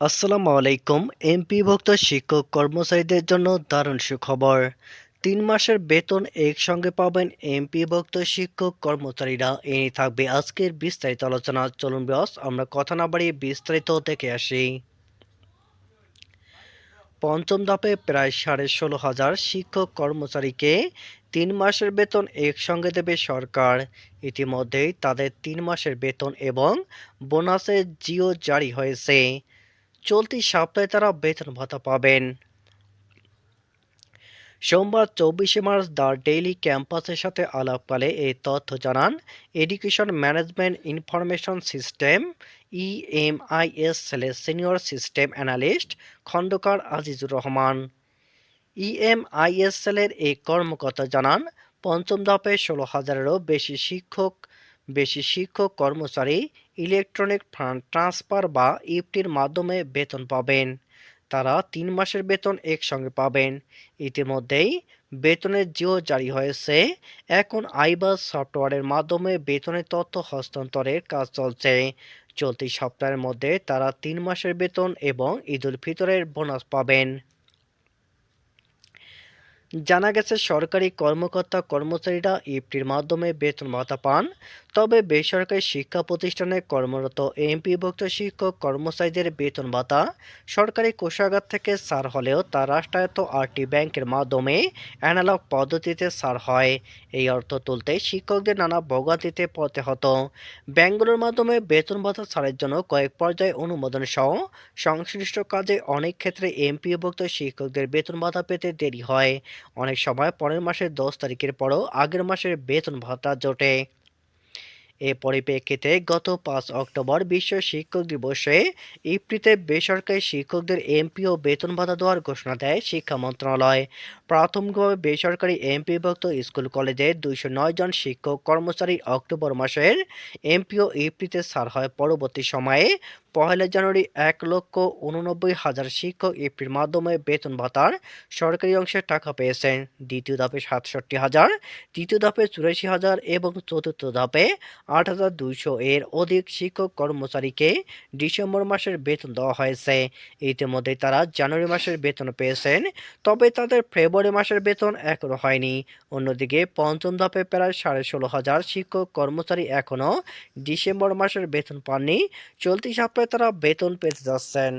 আসসালামু আলাইকুম, এমপিভুক্ত শিক্ষক কর্মচারীদের জন্য দারুণ সুখবর। তিন মাসের বেতন একসঙ্গে পাবেন এমপিভুক্ত শিক্ষক কর্মচারীরা। এ থাকবে আজকের বিস্তারিত আলোচনা। চলুন বস আমরা কথা না বাড়িয়ে বিস্তারিত দেখে আসি। পঞ্চম ধাপে প্রায় সাড়ে ষোলো হাজার শিক্ষক কর্মচারীকে তিন মাসের বেতন একসঙ্গে দেবে সরকার। ইতিমধ্যেই তাদের তিন মাসের বেতন এবং বোনাসের জিও জারি হয়েছে। চলতি সপ্তাহে তারা বেতন ভাতা পাবেন। সোমবার চব্বিশে মার্চ দ্য ডেইলি ক্যাম্পাসের সাথে আলাপকালে এই তথ্য জানান education management information system, EMIS সেলের senior system analyst Khandaker Azizur Rahman. EMIS সেলের এই কর্মকর্তা জানান, পঞ্চম ধাপে ষোলো হাজারেরও বেশি শিক্ষক বেশি শিক্ষক কর্মচারী ইলেকট্রনিক ফান্ড ট্রান্সফার বা ইফটির মাধ্যমে বেতন পাবেন। তারা তিন মাসের বেতন একসঙ্গে পাবেন। ইতিমধ্যেই বেতনের জিও জারি হয়েছে। এখন আইবাস সফটওয়্যারের মাধ্যমে বেতনের তথ্য হস্তান্তরের কাজ চলছে। চলতি সপ্তাহের মধ্যে তারা তিন মাসের বেতন এবং ঈদুল ফিতরের বোনাস পাবেন। জানা গেছে সরকারি কর্মকর্তা কর্মচারীরা ইফটির মাধ্যমে বেতন ভাতা পান, তবে বেসরকারি শিক্ষা প্রতিষ্ঠানে কর্মরত এমপিভুক্ত শিক্ষক কর্মচারীদের বেতন ভাতা সরকারি কোষাগার থেকে সার হলেও তা রাষ্ট্রায়ত্ত আরটি ব্যাংকের মাধ্যমে অ্যানালগ পদ্ধতিতে সার হয়। এই অর্থ তুলতে শিক্ষকদের নানা ভোগান্তিতে পড়তে হতো। ব্যাংকগুলোর মাধ্যমে বেতন ভাতা ছাড়ের জন্য কয়েক পর্যায়ে অনুমোদন সহ সংশ্লিষ্ট কাজে অনেক ক্ষেত্রে এমপিভুক্ত শিক্ষকদের বেতন ভাতা পেতে দেরি হয়। অনেক সময় পরের মাসের দশ তারিখের পরও আগের মাসের বেতন ভাতা জোটে। এ পরিপ্রেক্ষিতে গত পাঁচ অক্টোবর বিশ্ব শিক্ষক দিবসে ইপ্রিতে বেসরকারি শিক্ষকদের এমপি ও বেতন ভাতা দেওয়ার ঘোষণা দেয় শিক্ষা মন্ত্রণালয়। প্রাথমিকভাবে বেসরকারি এমপিভুক্ত স্কুল কলেজে দুইশো নয় জন শিক্ষক কর্মচারী অক্টোবর মাসের এমপি ও ইপ্রিতে ছাড় হয় পরবর্তী সময়ে পহেলা জানুয়ারি এক লক্ষ উননব্বই হাজার শিক্ষক ইপির মাধ্যমে বেতন ভাতার সরকারি অংশের টাকা পেয়েছেন। দ্বিতীয় ধাপে সাতষট্টি হাজার, তৃতীয় ধাপে চুরাশি হাজার এবং চতুর্থ ধাপে আট হাজার দুইশো এর অধিক শিক্ষক কর্মচারীকে ডিসেম্বর মাসের বেতন দেওয়া হয়েছে। ইতিমধ্যে তারা জানুয়ারি মাসের বেতন পেয়েছেন, তবে তাদের ফেব্রুয়ারি মাসের বেতন এখনও হয়নি। অন্যদিকে পঞ্চম ধাপে প্রায় সাড়ে ষোলো হাজার শিক্ষক কর্মচারী এখনও ডিসেম্বর মাসের বেতন পাননি। চলতি সপ্তাহে তারা বেতন পেতে যাচ্ছেন।